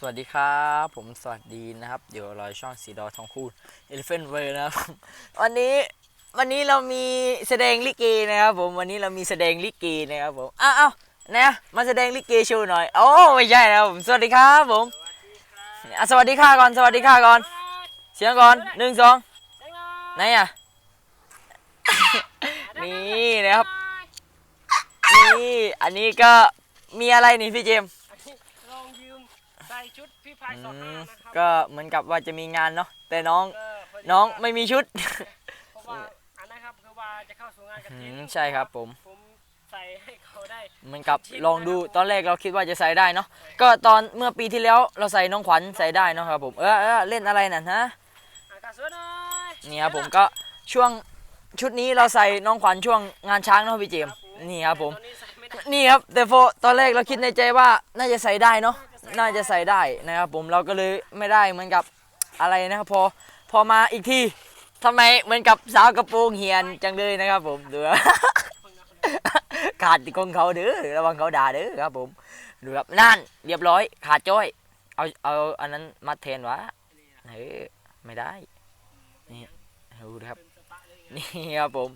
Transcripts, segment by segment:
สวัสดีครับ ผมสวัสดีนะครับ เดี๋ยวรอยช่องสีดอทองคูณ Elephant w o r นะครับวันนี้วันนี้เรามีแสดงลิเกนะครับผมวันนี้เรามีแสดงลิเกนะครับผมอ้าวอ้าวนะมาแสดงลิเกโชว์หน่อยโอ้ไม่ใช่นะผมสวัสดีครับผมอะสวัสดีค่ะก่อนสวัสดีค่ะก่อน เสียงก่อนหนึ่งสองไหนอะนี่นะครับนี่อันนี้ก็มีอะไรนี่พี่เจมส์ลองยืม ใส่ชุดพี่พายอืสอนห้ามนะครับก็เหมือนกับว่าจะมีงานเนาะแต่น้องเออพอดีน้องว่าไม่มีชุด เพราะว่าอันนะครับคือว่าจะเข้าสู่งานกระอืถินมใช่ครับผม ผมใส่ให้เขาได้ เหมือนกับลองดูตอนแรกเราคิดว่าจะใส่ได้เนาะก็ตอนเมื่อปีที่แล้วเราใส่น้องขวัญใส่ได้เนาะครับผมเออเออเล่นอะไรน่ะฮะ อากาศสวยหน่อยนี่ครับผมก็ช่วงชุดนี้เราใส่น้องขวัญช่วงงานช้างเนาะพี่เจมส์นี่ครับผม ตอนนี้ใส่ไม่ได้ นี่ครับแต่พอตอนแรกเราคิดในใจว่าน่าจะใส่ได้เนาะน่าจะใส่ได้นะครับผมเราก็เลยไม่ได้เหมือนกับอะไรนะครับพอพอมาอีกทีทำไมเหมือนกับสาวกระโปรงเหียนจังเลยนะครับ ผมดูขาดที่ของเขาเด้อระวังเขาด่าเด้อครับ ผมดูครับนั่น เรียบร้อย ขาดจ้อย เอาเอาอันนั้นมัดแทนวะเฮ้ยไม่ได้นี่ดูครับนี่ครับผม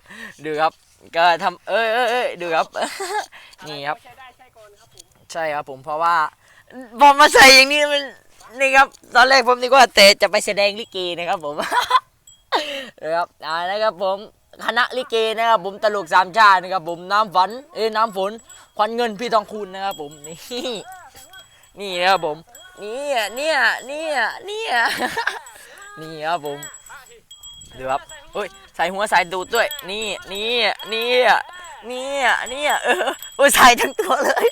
ดูครับก็ทำเอ้ยเอ้ยดูครับ นี่ครับ ใช้ได้ใช้ก่อนครับผมใช่ครับผมเพราะว่าพอมาใส่อย่างนี้มันนี่ครับ ตอนแรกผมนึกว่าเตะจะไปแสดงลิเกนะครับผม นะครับอ่านะครับผมคณะลิเกนะครับผมตลกสามชาตินะครับผมน้ำฝันเอ้ยน้ำฝนควันเงินพี่ทองคูณนะครับผมนี่นี่นะครับผมนี่อะเนี่ยเนี่ยเนี่ยนี่ครับผมดูครับเฮ้ยใส่หัวใส่ดูดด้วย นี่นี่นี่ นี่นี่เออโอ้ยใส่ทั้งตัวเลย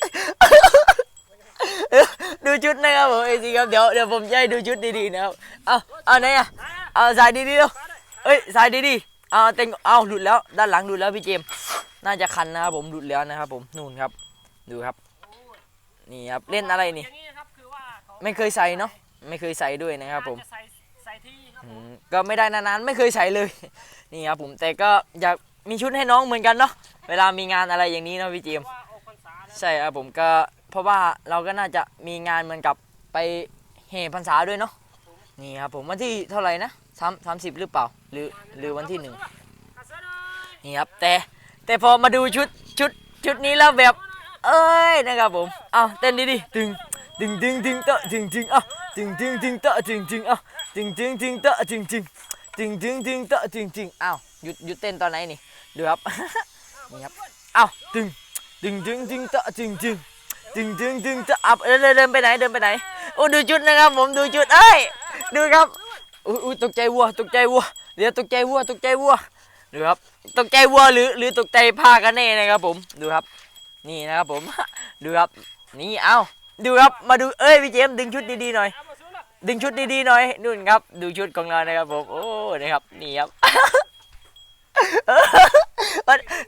เออดูชุดนะครับผมเอซีครับเดี๋ยวเดี๋ยวผมจะให้ดูชุดดีๆนะครับเอาเอาไหนอะเอาใส่ดีๆเร็วเอ้ยใส่ดีๆเอาเต็งเอาหลุดแล้วด้านหลังหลุดแล้วพี่เจมส์น่าจะคันนะครับผมหลุดแล้วนะครับผมนู่นครับ ดูครับ นี่ครับเล่นอะไรนี่อย่างนี้นะครับคือว่าเขาไม่เคยใส่เนาะไม่เคยใส่ด้วยนะครับผม จะใส่ใส่ที่ครับอืผมมก็ไม่ได้นานๆไม่เคยใส่เลย นี่ครับผมแต่ก็อยาก มีชุดให้น้องเหมือนกันเนาะเวลามีงานอะไรอย่างนี้เนาะพี่เจมใช่ครับผมก็เพราะว่าเราก็น่าจะมีงานเหมือนกับไปแห่พรรษาด้วยเนาะนี่ครับผมวันที่เท่าไหร่นะสามสามสิบหรือเปล่า หรือหรือวันที่หนึ่งนี่ครับแต่แต่พอมาดูชุดชุดชุดนี้แล้วแบบ เอ้ยนะครับผมเอาเต้นดีๆตึงตึงตึงตึงเตะตึงตึงเอ้าตึงตึงตึงเตะตึงตึงเอ้าตึงตึงตึงเตะตึงตึงตึงตึงตึงเตะตึงตึงอ้าว หยุดหยุดเต้นตอนไหนนี่ดูครับนี่ครับเอ้าตึงตึงตึงตึงเตะตึงตึงตึงตึงตึงเตะอับเดินเดินเดินไปไหนเดินไปไหนโอ้ดูชุดนะครับผมดูชุดเอ้ยดูครับอุ้ยอุ้ยตกใจวัวตกใจวัวเดี๋ยวตกใจวัวตกใจวัวดูครับตกใจวัวหรือหรือตกใจผ้ากันแน่นะครับผมดูครับ นี่นะครับผมดูครับนี่เอาดูครับมาดูเอ้ยพี่เจมส์ดึงชุดดีๆหน่อยเอามาสู้นะดึงชุดดีๆหน่อยนู่นครับ ดูชุดของเรานะครับผมโอ้นะครับนี่ครับวัน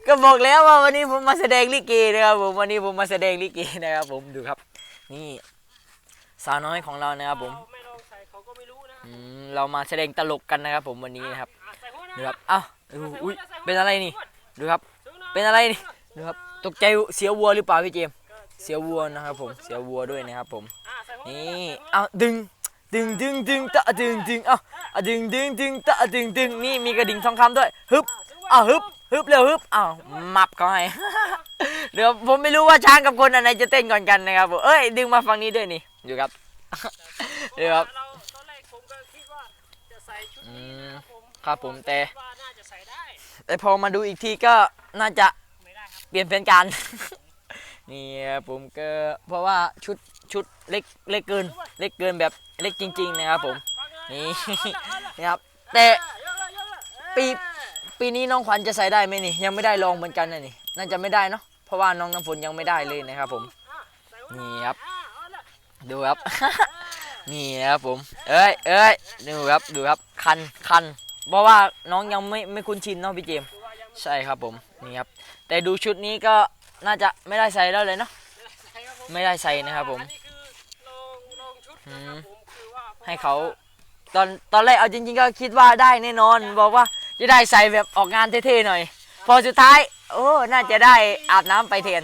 ก็บอกแล้วว่าวันนี้ผมมาแสดงลิเกนะครับผมวันนี้ผมมาแสดงลิเกนะครับผมดูครับ นี่สาวน้อยของเรานะครับผมเราไม่ลองใส่เขาก็ไม่รู้นะอืมเรามาแสดงตลกกันนะครับ ผมวันนี้นะครับอะใส่หัวนะดูครับอ้าวอู้อุ้ยเป็นอะไรนี่ดูครับสู้หอยเป็นอะไรนี่ดูครับตกใจเสียวัวหรือเปล่าพี่เจมส์เสียวัวนะครับผมเสียวัวด้วยนะครับผมอะใส่หัวนี่เอาดึงดึงดึงดึงตะดึงดึงเอาเอาดึงดึงดึงตะดึงดึงนี่มีกระดิ่งทองคำด้วยฮึบเอาฮึบฮึบเร็วฮึบเอามับเขาให้ เดี๋ยวผมไม่รู้ว่าช้างกับคนอันไหนจะเต้นก่อนกันนะครับผมเอ้ยดึงมาฝั่งนี้ด้วยนี่อยู่ครับ เดี๋ยวครับเราตอนแรกผมก็คิดว่าจะใส่ชุดนี้นะครับผมครับผมแต่ ว่าน่าจะใส่ได้แต่พอมาดูอีกทีก็น่าจะไม่ได้ครับเปลี่ยนเป็นการ นี่ครับผมก็เพราะว่าชุดชุดเล็กเล็กเกิน เล็กเกินแบบเล็กจริง ๆ นะครับผม นี่นะครับแต่ปี ปีนี้น้องขวัญจะใส่ได้ไหมนี่ ยังไม่ได้ลองเหมือนกันนะนี่ น่าจะไม่ได้เนาะ เพราะว่าน้องน้ำฝนยังไม่ได้เลยนะครับผม นี่ครับ ดูครับ นี่ครับผม เอ้ยเอ้ยดูครับ ดูครับ คันคัน เพราะว่าน้องยังไม่ไม่คุ้นชินเนาะพี่เจม ใช่ครับผม นี่ครับ แต่ดูชุดนี้ก็น่าจะไม่ได้ใส่แล้วเลยเนาะ ไม่ได้ใส่นะครับผมให้เขาตอนตอนแรกเอาจริง ๆ ก็คิดว่าได้แน่นอน บอกว่า จะได้ใส่แบบออกงานเท่ๆหน่อย พอสุดท้าย โอ้น่าจะได้อาบน้ำไปเทน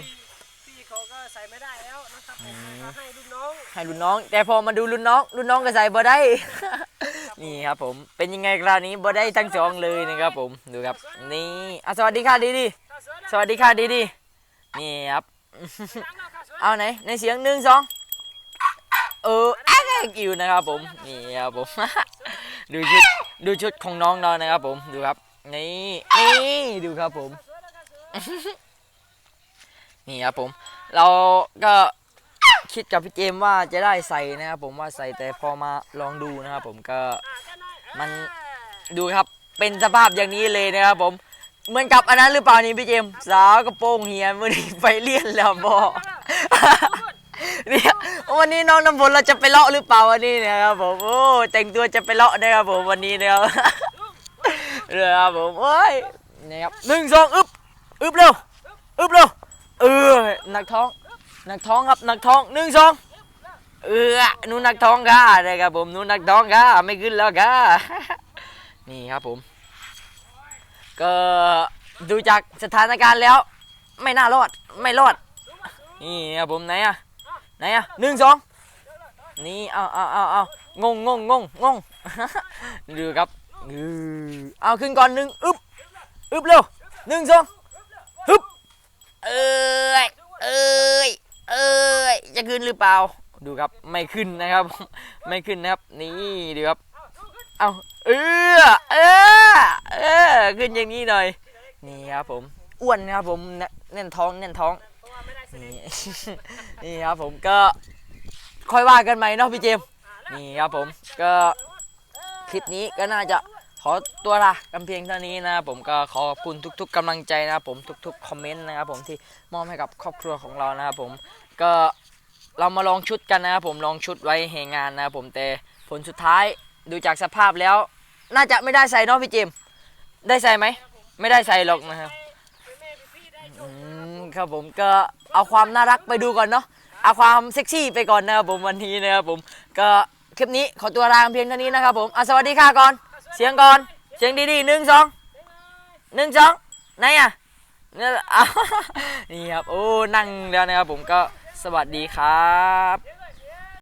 พี่เขาก็ใส่ไม่ได้แล้วนะครับผมให้รุ่นน้องให้รุ่นน้อง แต่พอมาดูรุ่นน้อง รุ่นน้องก็ใส่บ่ได้ นี่ครับผมเป็นยังไงคราวนี้บ่ได้ทั้งสองเลยนะครับผมดูครับ นี่อะสวัสดีค่ะดีดีสวัสดีค่ะดีดีนี่ครับเอาไหนในเสียงหนึ่งสองเออแอ๊กอยู่นะครับผมนี่ครับผม ดูชุด ดูชุดของน้องเรานะครับผมดูครับนี่นี่ดูครับผม นี่ครับผม เราก็คิดกับพี่เจมว่าจะได้ใส่นะครับผมว่าใส่แต่พอมาลองดูนะครับผมก็มันดูครับเป็นสภาพอย่างนี้เลยนะครับผมเหมือนกับอันนั้นหรือเปล่านี่พี่เจมสาวกระโปรงเฮียมื่อนี้ไปเรียนแล้วบอ เนี่ยวันนี้น้องน้ำฝนเราจะไปเลาะหรือเปล่าวันนี้เนะครับผมโอ้แต่งตัวจะไปเลาะนะครับผมวันนี้นะครับเรือครับผมโอ้ยนี่ครับหนึ่งสองอึ๊บอึ๊บเร็วอึ๊บเร็วเออหนักท้องหนักท้องครับหนักท้องหนึ่งสองเออหนูหนักท้องค่ะนะครับผมหนูหนักท้องค่ะไม่ขึ้นแล้วค่ะนี่ครับผม ก็ดูจากสถานการณ์แล้ว ไม่น่ารอดไม่รอดนี่ครับผมไหนอะ ไหนอะหนึ่งสองนี่เอาเอาเอาเอางงงงงงงงดูครับอือเอาขึ้นก่อนหนึ่งอึ๊บอึ๊บเร็วหนึ่งสองฮึบเอ้ยเอ้ยเอ้ยจะขึ้นหรือเปล่า ดูครับไม่ขึ้นนะครับ ไม่ขึ้นนะครับ นี่ดูครับเอาเออเออเออขึ้นอย่างนี้หน่อยนี่ครับผมอ้วนนะครับผมแน่แน่นท้องแน่นท้อง นี่ นี่ครับผมก็ค่อยว่ากันใหม่เนาะพี่เจมส์นี่ครับผมก็คลิปนี้ก็น่าจะขอตัวลากันเพียงเท่านี้นะครับผมก็ขอขอบคุณทุก ๆกำลังใจนะครับผมทุกๆคอมเมนต์นะครับผมที่มอบให้กับครอบครัวของเรานะครับผมก็เรามาลองชุดกันนะครับผมลองชุดไว้แห่งานนะครับผมแต่ผลสุดท้ายดูจากสภาพแล้ว น่าจะไม่ได้ใส่เนาะพี่เจมส์ได้ใส่ไหมไม่ได้ใส่หรอกนะครับอืมครับผมก็ เอาความน่ารักไปดูก่อนเนาะเอาความเซ็กซี่ไปก่อนนะครับผมวันนี้นะครับผมก็คลิปนี้ขอตัวลาเพียงเท่านี้นะครับผมอะสวัสดีค่ะก่อน เสียงก่อน เสียงดีๆหนึ่งสองหนึ่งสองไหนอะนี่ยอะนี่ครับโอ้นั่งแล้วนะครับผมก็สวัสดีครับ